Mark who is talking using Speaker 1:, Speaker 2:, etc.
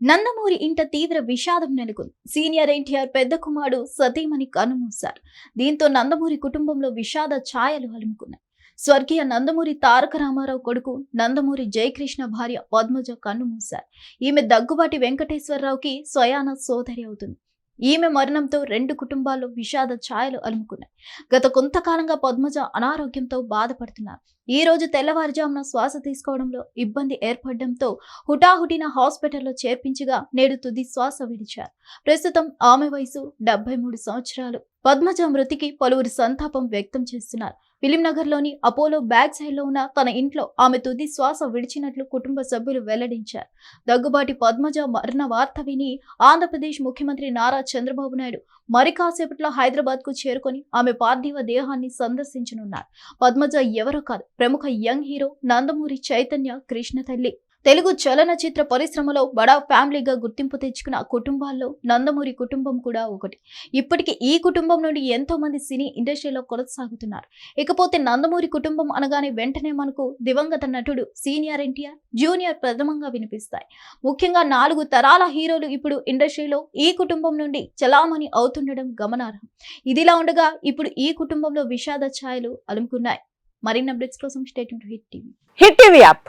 Speaker 1: నందమూరి ఇంట తీవ్ర విషాదం నెలకొంది. సీనియర్ ఎన్టీఆర్ పెద్ద కుమారుడు సతీమణి కన్నుమూశారు దీంతో నందమూరి కుటుంబంలో విషాద ఛాయలు అలుముకున్నాయి. స్వర్గీయ నందమూరి తారక రామారావు కొడుకు నందమూరి జయకృష్ణ భార్య పద్మజ కన్నుమూశారు ఈమె దగ్గుబాటి వెంకటేశ్వరరావుకి స్వయాన సోదరి అవుతుంది. ఈమె మరణంతో రెండు కుటుంబాల్లో విషాద ఛాయలు అలుముకున్నాయి. గత కొంతకాలంగా పద్మజ అనారోగ్యంతో బాధపడుతున్నారు. ఈ రోజు తెల్లవారుజామున శ్వాస తీసుకోవడంలో ఇబ్బంది ఏర్పడడంతో హుటాహుటిన హాస్పిటల్లో చేర్పించగా నేడు తుది శ్వాస విడిచారు. ప్రస్తుతం ఆమె వయసు డెబ్బై మూడు సంవత్సరాలు. పద్మజ మృతికి పలువురు సంతాపం వ్యక్తం చేస్తున్నారు. ఫిలింనగర్లోని అపోలో బ్యాక్ సైడ్లో ఉన్న తన ఇంట్లో ఆమె తుది శ్వాస విడిచినట్లు కుటుంబ సభ్యులు వెల్లడించారు. దగ్గుబాటి పద్మజ మరణ వార్త విని ఆంధ్రప్రదేశ్ ముఖ్యమంత్రి నారా చంద్రబాబు నాయుడు మరి కాసేపట్లో హైదరాబాద్కు చేరుకొని ఆమె పార్థివ దేహాన్ని సందర్శించనున్నారు. పద్మజ ఎవరో కాదు ప్రముఖ యంగ్ హీరో నందమూరి చైతన్య కృష్ణ తల్లి తెలుగు చలనచిత్ర పరిశ్రమలో బడా ఫ్యామిలీగా గుర్తింపు తెచ్చుకున్న కుటుంబాల్లో నందమూరి కుటుంబం కూడా ఒకటి. ఇప్పటికీ ఈ కుటుంబం నుండి ఎంతో మంది సినీ ఇండస్ట్రీలో కొనసాగుతున్నారు. ఇకపోతే నందమూరి కుటుంబం అనగానే వెంటనే మనకు దివంగత నటుడు సీనియర్ ఎన్టీఆర్ జూనియర్ ప్రథమంగా వినిపిస్తాయి. ముఖ్యంగా నాలుగు తరాల హీరోలు ఇప్పుడు ఇండస్ట్రీలో ఈ కుటుంబం నుండి చలామణి అవుతుండడం గమనార్హం. ఇదిలా ఉండగా ఇప్పుడు ఈ కుటుంబంలో విషాద ఛాయలు అలుముకున్నాయి. మరిన్ని అప్డేట్స్ కోసం state hit TV.
Speaker 2: Hit TV app.